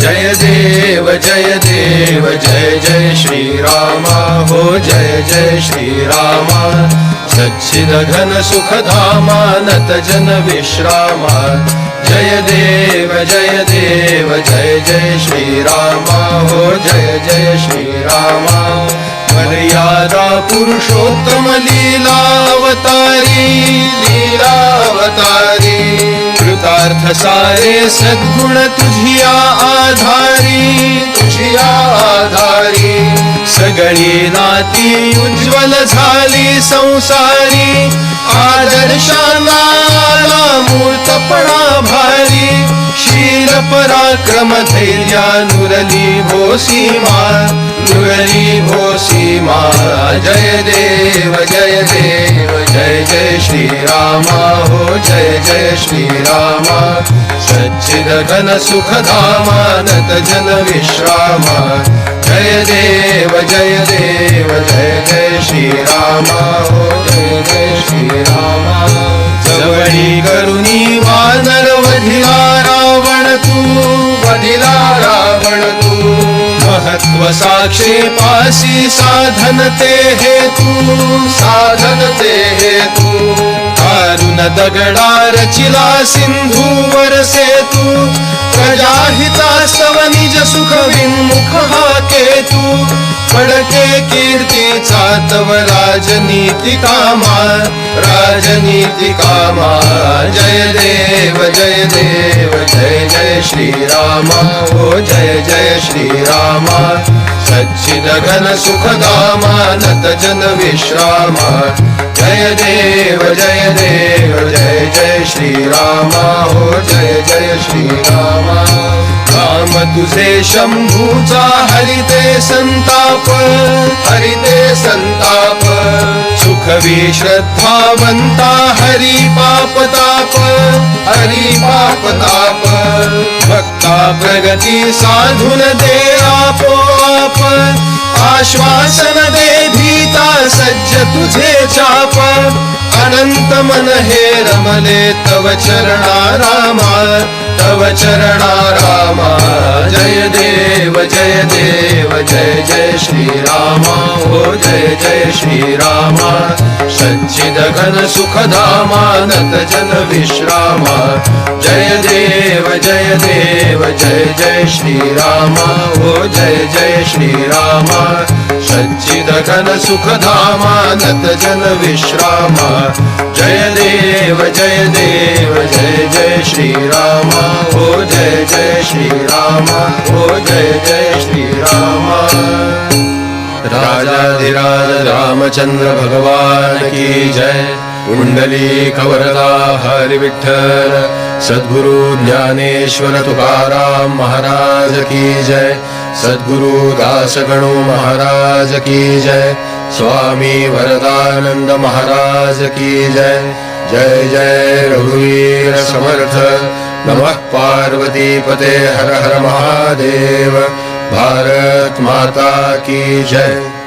जय देव जय देव, जय जय श्रीरामा, हो जय जय श्रीरामा। सच्चिद घन सुखधामानत जन विश्रामा। जय देव जय देव, जय जय श्रीरामा, हो जय जय श्रीरामा। मर्यादा पुरुषोत्तम लीलावतारी लीलावतारी। कृतार्थ सारे सद्गुण तुझिया आधारी तुझिया आधारी। सगळी नाती उज्ज्वल झाली संसारी। आदर्शाला मूर्तपणा भारी। शील पराक्रम धैर्या नुरली भो सीमा। नुरली भो सीमा। जय देव जय देव श्रीरामा हो जय जय श्रीरामा। सच्चिद घन सुखधामानत जन विश्राम। जय देव जय देव जय जय श्रीरामा हो जय जय श्रीरामा। जवळी करुणी वानर वधिला रावण तू वधिला रावण तू। महत्त्व साक्षे पासी साधन ते हे तू साधन ते हे तू दारुण दगडा रचिला सिंधूवर सेतू प्रजाहितास्तव निज सुख विन्मुख हा केतू फडके तव राजनीती कामा राजनीती कामा जय देव जय देव, जय जय श्रीरामा। हो जय जय श्रीरामा। सच्चिद घन सुखदामानत जन विश्रामा। जय देव जय देव, जय जय श्रीरामा। हो जय जय श्रीरामा। राम तुझे शंभूचा हरिते संताप हरिते संताप. सुखवी श्रद्धावंता हरी पाप ताप हरी पाप ताप. भक्ता प्रगती साधून दे आपोआप. आश्वासन दे भीता सज्ज तुझे चाप. अनंत मन हे रमले तव चरणा रामा तव चरणा जय श्रीरामा हो जय जय श्रीरामा। सच्चिद घन सुखधामानत जन विश्रामा। जय देव जय देव, जय जय श्रीरामा। हो जय जय श्रीरामा। सच्चिद घन सुखधामानत जन विश्रामा। जय देव जय देव, जय जय श्रीरामा। हो जय जय श्रीरामा। हो जय जय श्रीरामा। राजाधिराज रामचंद्र भगवान की जय। कुंडली कवरदा हरि विठ्ठल सद्गुरु ज्ञानेश्वर तुकाराम महाराज की जय। सद्गुरु दासगणु महाराज की जय। स्वामी वरदानंद महाराज की जय। जय जय रघुवीर समर्थ। नमः पार्वती पते हर हर महादेव। भारत माता की जय।